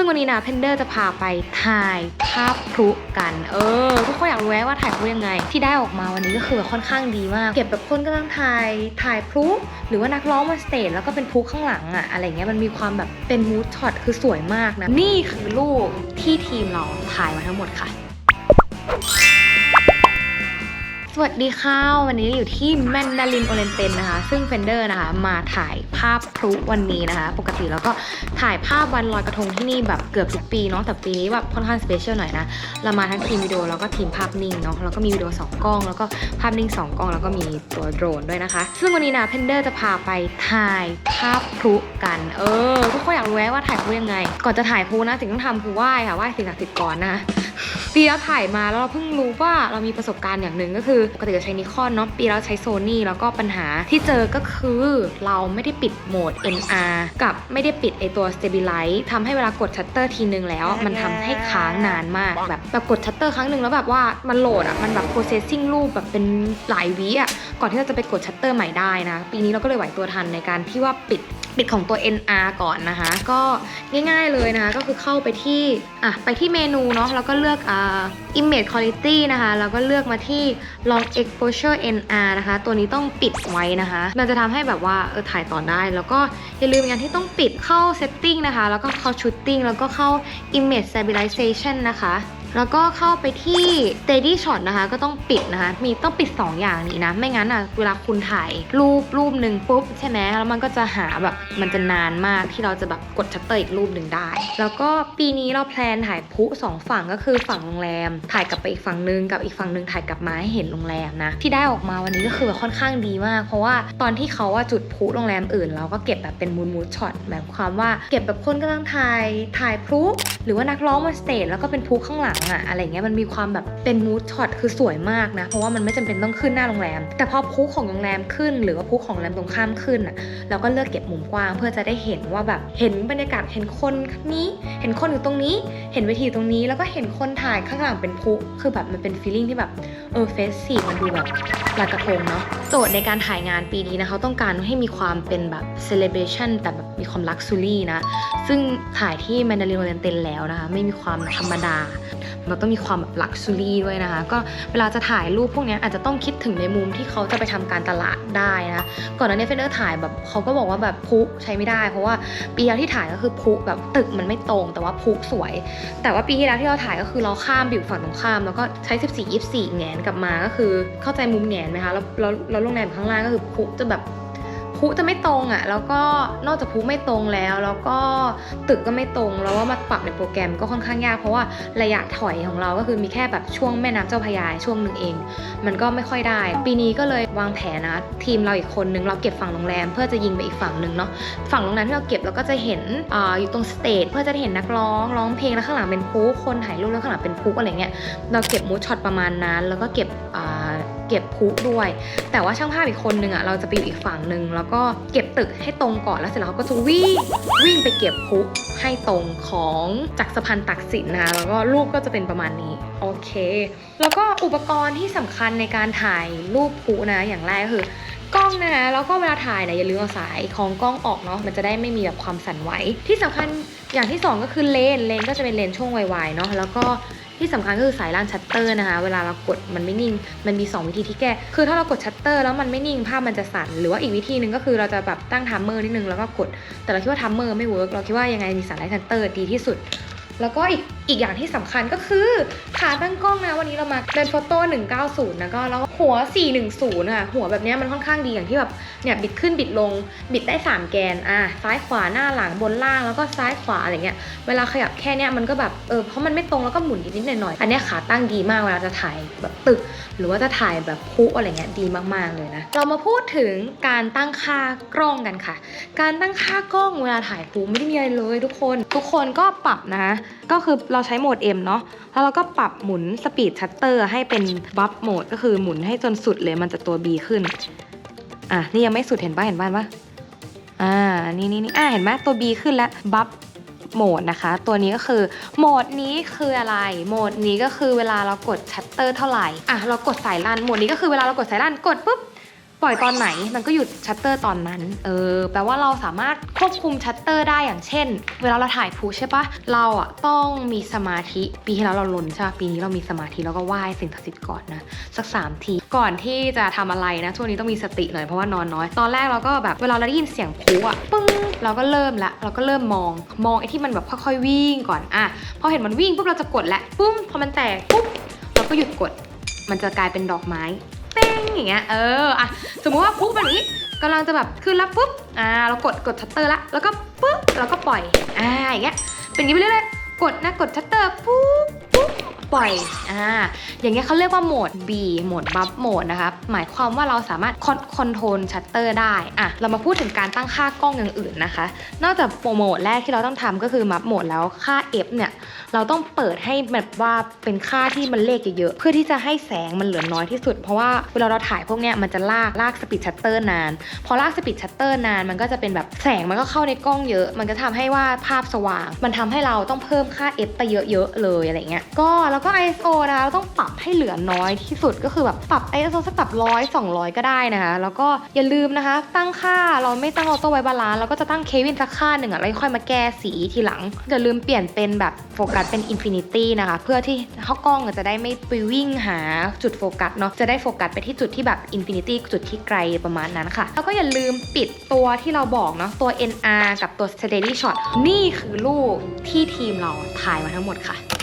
ซึ่งวันนี้นะเพนเดอร์จะพาไปถ่ายภาพพลุกัน เออทุกคนอยากรู้ไหมว่าถ่ายพลุยังไง ที่ได้ออกมาวันนี้ก็คือค่อนข้างดีมาก เก็บแบบคนกำลังถ่ายถ่ายพลุหรือว่านักร้องมาสเตจแล้วก็เป็นพลุข้างหลังอะอะไรเงี้ยมันมีความแบบเป็นมูดช็อตคือสวยมากนะ นี่คือรูปที่ทีมเราถ่ายมาทั้งหมดค่ะ วัสดีค่ะวันนี้อยู่ที่แมนดารินโอเรนเตนนะคะ ซึ่งเฟนเดอร์นะคะ มาถ่ายภาพพลุวันนี้นะคะ ปกติแล้วก็ถ่ายภาพวันลอยกระทงที่นี่แบบเกือบทุกปีเนาะแต่ปีนี้แบบค่อนข้างสเปเชียลหน่อยนะ เรามาทั้งทีมวิดีโอแล้วก็ทีมภาพนิ่งเนาะแล้วก็มีวิดีโอสองกล้อง แล้วก็ภาพนิ่งสองกล้องแล้วก็มีตัวโดรนด้วยนะคะ ซึ่งวันนี้นะเพนเดอร์จะพาไปถ่ายภาพพลุกัน เออทุกคนอยากรู้ไหมว่าถ่ายพลุยังไง ก่อนจะถ่ายพลุนะสิ่งที่ต้องทำคือไหว้ค่ะไหว้สิ่งศักดิ์สิทธิ์ก่อนนะปีแล้วถ่ายมาแล้วเราเพิ่งรู้ว่าเรามีประสบการณ์อย่างหนึ่งก็คือปกติเราใช้นิคอนเนาะปีแล้วใช้โซนี่แล้วก็ปัญหาที่เจอก็คือเราไม่ได้ปิดโหมด NR กับไม่ได้ปิดไอตัว Stabilize ทำให้เวลากดชัตเตอร์ทีนึงแล้ว มันทำให้ค้างนานมากแบบแบบกดชัตเตอร์ครั้งหนึ่งแล้วแบบว่ามันโหลดอะมันแบบ processing รูปแบบเป็นหลายวิอะก่อนที่เราจะไปกดชัตเตอร์ใหม่ได้นะ ปีนี้เราก็เลยไหวตัวทันในการที่ว่าปิดปิดของตัว NR ก่อนนะคะ ก็ง่าย ๆเลยนะคะก็คือเข้าไปที่อะไปที่เมนูเนาะแล้วก็เลือกอ่า image quality นะคะแล้วก็เลือกมาที่ long exposure NR นะคะ ตัวนี้ต้องปิดไว้นะคะ มันจะทำให้แบบว่าเออถ่ายต่อได้ แล้วก็อย่าลืมอย่างที่ต้องปิดเข้า setting นะคะ แล้วก็เข้า shooting แล้วก็เข้า image stabilization นะคะ แล้วก็เข้าไปที่ steady shot นะคะ ก็ต้องปิดนะคะ มีต้องปิด 2 อย่างนี้นะ ไม่งั้นอะเวลาคุณถ่ายรูปรูปหนึ่งปุ๊บใช่ไหมแล้วมันก็จะหาแบบมันจะนานมากที่เราจะแบบกดชัตเตอร์อีกรูปหนึ่งได้ แล้วก็ปีนี้เราแพลนถ่ายพุสองฝั่งก็คือฝั่งโรงแรม ถ่ายกลับไปอีกฝั่งนึงกับอีกฝั่งนึงถ่ายกลับมาให้เห็นโรงแรมนะ ที่ได้ออกมาวันนี้ก็คือค่อนข้างดีมาก เพราะว่าตอนที่เขาว่าจุดพุโรงแรมอื่น เราก็เก็บแบบเป็นมูดมูดช็อตแบบความว่าเก็บแบบคนกำลังถ่ายถ่ายพุหรือว่านักร้องมาสเตจแล้วก็เป็นพุข้างหลังอะอะไรเงี้ยมันมีความแบบเป็นมูดช็อตคือสวยมากนะ เพราะว่ามันไม่จำเป็นต้องขึ้นหน้าโรงแรม แต่พอพุของโรงแรมขึ้น หรือว่าพุของโรงแรมตรงข้ามขึ้นอะเราก็เลือกเก็บมุมกว้างเพื่อจะได้เห็นว่าแบบเห็นบรรยากาศเห็นคนนี้ เห็นคนอยู่ตรงนี้ เห็นเวทีตรงนี้ แล้วก็เห็นคนถ่ายข้างหลังเป็นพุคือแบบมันเป็นฟีลลิ่งที่แบบเออเฟสซีมันดูแบบลอยกระทงเนาะโจทย์ในการถ่ายงานปีนี้นะเขาต้องการให้มีความเป็นแบบเซเลบรชันแต่แบบมีความลักซ์ซูรี่นะ ซึ่งถ่ายที่แมนดารินโอเรนเตนแล้วนะคะ ไม่มีความธรรมดามันต้องมีความแบบลักซ์ซูรี่ด้วยนะคะ ก็เวลาจะถ่ายรูปพวกนี้อาจจะต้องคิดถึงในมุมที่เขาจะไปทำการตลาดได้นะ ก่อนหน้านี้เฟนเดอร์ถ่ายแบบเขาก็บอกว่าแบบพุใช้ไม่ได้ เพราะว่าปีที่แล้วที่ถ่ายก็คือพุแบบตึกมันไม่ตรง แต่ว่าพุสวย แต่ว่าปีที่แล้วที่เราถ่ายก็คือเราข้ามไปอยู่ฝั่งตรงข้าม แล้วก็ใช้ 14 24แงนกลับมาก็คือเข้าใจมุมแงนไหมคะแล้วแล้วแล้วโรงแรมข้างล่างก็คือพุจะแบบ พุจะไม่ตรงอะ่ะ แล้วก็นอกจากพุไม่ตรงแล้ว แล้วก็ตึกก็ไม่ตรง แล้วว่ามาปรับในโปรแกรมก็ค่อนข้างยาก เพราะว่าระยะถอยของเราก็คือมีแค่แบบช่วงแม่น้ำเจ้าพระยาช่วงหนึ่งเอง มันก็ไม่ค่อยได้ ปีนี้ก็เลยวางแผนนะ ทีมเราอีกคนนึงเราเก็บฝั่งโรงแรม เพื่อจะยิงไปอีกฝั่งหนึ่งเนาะ ฝั่งโรงแรมที่เราเก็บเราก็จะเห็นออยู่ตรงสเตจเพื่อจะเห็นนักร้องร้องเพลงแล้วข้างหลังเป็นพุคนถ่ายรูปแล้วข้างหลังเป็นพุอะไรเงี้ย เราเก็บมูดช็อตประมาณนั้น แล้วก็เก็บอ่า เก็บพุด้วย แต่ว่าช่างภาพอีกคนนึงอะเราจะไปอยู่อีกฝั่งหนึ่งแล้วก็เก็บตึกให้ตรงก่อนแล้วเสร็จแล้วเขาก็จะวิ่งวิ่งไปเก็บพุให้ตรงของจากสะพานตักสินนะแล้วก็รูปก็จะเป็นประมาณนี้โอเค แล้วก็อุปกรณ์ที่สำคัญในการถ่ายรูปพุนะอย่างแรกก็คือกล้องนะคะแล้วก็เวลาถ่ายเนี่ยอย่าลืมเอาสายของกล้องออกเนาะมันจะได้ไม่มีแบบความสั่นไหวที่สำคัญอย่างที่สองก็คือเลนเลนก็จะเป็นเลนช่วงไวๆเนาะแล้วก็ ที่สำคัญก็คือสายล่างชัตเตอร์นะคะ เวลาเรากดมันไม่นิ่ง มันมี 2 วิธีที่แก้ คือถ้าเรากดชัตเตอร์แล้วมันไม่นิ่งภาพมันจะสั่น หรือว่าอีกวิธีหนึ่งก็คือเราจะแบบตั้งทัมเมอร์นิดนึงแล้วก็กด แต่เราคิดว่าทัมเมอร์ไม่เวิร์กเราคิดว่ายังไงมีสายล่างชัตเตอร์ดีที่สุด แล้วก็อีกอีกอย่างที่สำคัญก็คือขาตั้งกล้องนะวันนี้เรามาเป็นโฟโต้190นะก็แล้ว หัว 410อะหัวแบบนี้มันค่อนข้างดีอย่างที่แบบเนี่ยบิดขึ้นบิดลงบิดได้ 3 แกนอะซ้ายขวาหน้าหลังบนล่างแล้วก็ซ้ายขวาอะไรเงี้ยเวลาขยับแค่เนี้ยมันก็แบบเออเพราะมันไม่ตรงแล้วก็หมุนนิดๆหน่อยๆอันนี้ขาตั้งดีมากเวลาจะถ่ายแบบตึก หรือว่าจะถ่ายแบบพุอะไรเงี้ยดีมากๆเลยนะเรามาพูดถึงการตั้งค่ากล้องกันค่ะ การตั้งค่ากล้องเวลาถ่ายพุไม่ได้มีอะไรเลย ทุกคน ทุกคนก็ปรับนะ ก็คือเราใช้โหมด M เนาะแล้วเราก็ปรับหมุนสปีดชัตเตอร์ให้เป็นบัฟโหมดก็คือหมุนให้จนสุดเลยมันจะตัว B ขึ้น อะนี่ยังไม่สุดเห็นป่ะเห็นบ้านปะอ่านี่นี่นี่อ่าเห็นไหมตัว B ขึ้นแล้วบัฟโหมดนะคะ ตัวนี้ก็คือโหมดนี้คืออะไรโหมดนี้ก็คือเวลาเรากดชัตเตอร์เท่าไหร่อะเรากดสายลันโหมดนี้ก็คือเวลาเรากดสายลันกดปุ๊บ ปล่อยตอนไหนมันก็หยุดชัตเตอร์ตอนนั้น เออ แปลว่าเราสามารถควบคุมชัตเตอร์ได้อย่างเช่น เวลาเราถ่ายพลุใช่ปะเราอะต้องมีสมาธิ ปีที่แล้วเราลนใช่ปะปีนี้เรามีสมาธิแล้วก็ไหว้สิ่งศักดิ์สิทธิ์ก่อนนะ สักสามที ก่อนที่จะทำอะไรนะ ช่วงนี้ต้องมีสติหน่อยเพราะว่านอนน้อย ตอนแรกเราก็แบบเวลาเราได้ยินเสียงพลุอะปึ้งเราก็เริ่มละ เราก็เริ่มมอง มองไอ้ที่มันแบบค่อยๆวิ่งก่อน อะ พอเห็นมันวิ่งปุ๊บเราจะกดแล้วปุ้ม พอมันแตกปุ๊บ เราก็หยุดกด มันจะกลายเป็นดอกไม้ ป้งอย่างเงี้ยเอออะสมมติว่าปุ๊บแบบนี้กำลังจะแบบขึ้นแล้วปุ๊บอ่าเรากดกดชัตเตอร์ละแล้วก็ปุ๊บเราก็ปล่อยอ่าอย่างเงี้ยเป็นอย่างนี้ไปเรื่อยๆกดนะกดชัตเตอร์ปุ๊บปุ๊บ ปล่อยอ่าอย่างเงี้ยเขาเรียกว่าโหมด B โหมดบัฟโหมดนะคะหมายความว่าเราสามารถคอนคอนโทรลชัตเตอร์ได้อะเรามาพูดถึงการตั้งค่ากล้องอย่างอื่นนะคะ นอกจากโหมดแรกที่เราต้องทำก็คือมัฟโหมดแล้วค่า F เนี่ยเราต้องเปิดให้แบบว่าเป็นค่าที่มันเลขเยอะๆเพื่อที่จะให้แสงมันเหลือน้อยที่สุด เพราะว่าเวลาเราถ่ายพวกเนี้ยมันจะลากลากสปีดชัตเตอร์นาน พอลากสปีดชัตเตอร์นานมันก็จะเป็นแบบแสงมันก็เข้าในกล้องเยอะ มันก็ทำให้ว่าภาพสว่าง มันทำให้เราต้องเพิ่มค่า f ไปเยอะๆเลยอะไรเงี้ยก็แล้วก็ ISO นะคะเราต้องปรับให้เหลือน้อยที่สุดก็คือแบบปรับ ISO สักแบบร้อยสองร้อยก็ได้นะคะแล้วก็อย่าลืมนะคะ ตั้งค่าเราไม่ตั้งออโต้ไว้บาลานซ์เราก็จะตั้งเควินสักค่าหนึ่งอะแล้วค่อยมาแก้สีทีหลังอย่าลืมเปลี่ยนเป็นแบบโฟกัสเป็นอินฟินิตี้นะคะ เพื่อที่ข้ากล้องจะได้ไม่ไปวิ่งหาจุดโฟกัสเนาะจะได้โฟกัสไปที่จุดที่แบบอินฟินิตี้จุดที่ไกลประมาณนั้นค่ะ แล้วก็อย่าลืมปิดตัวที่เราบอกเนาะตัว NR กับตัว steady shot นี่คือลูกที่ทีมเราถ่ายมาทั้งหมดค่ะ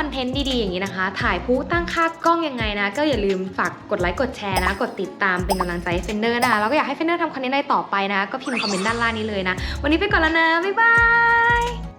อบคอนเทนต์ดีๆอย่างนี้นะคะ ถ่ายผู้ตั้งค่ากล้องยังไงนะ ก็อย่าลืมฝากกดไลค์กดแชร์นะ กดติดตามเป็นกำลังใจให้เฟนเดอร์นะคะแล้วก็อยากให้เฟนเดอร์ทำคอนเทนต์อะไรต่อไปนะ ก็พิมพ์คอมเมนต์ด้านล่างนี้เลยนะ วันนี้ไปก่อนแล้วนะ บ๊ายบาย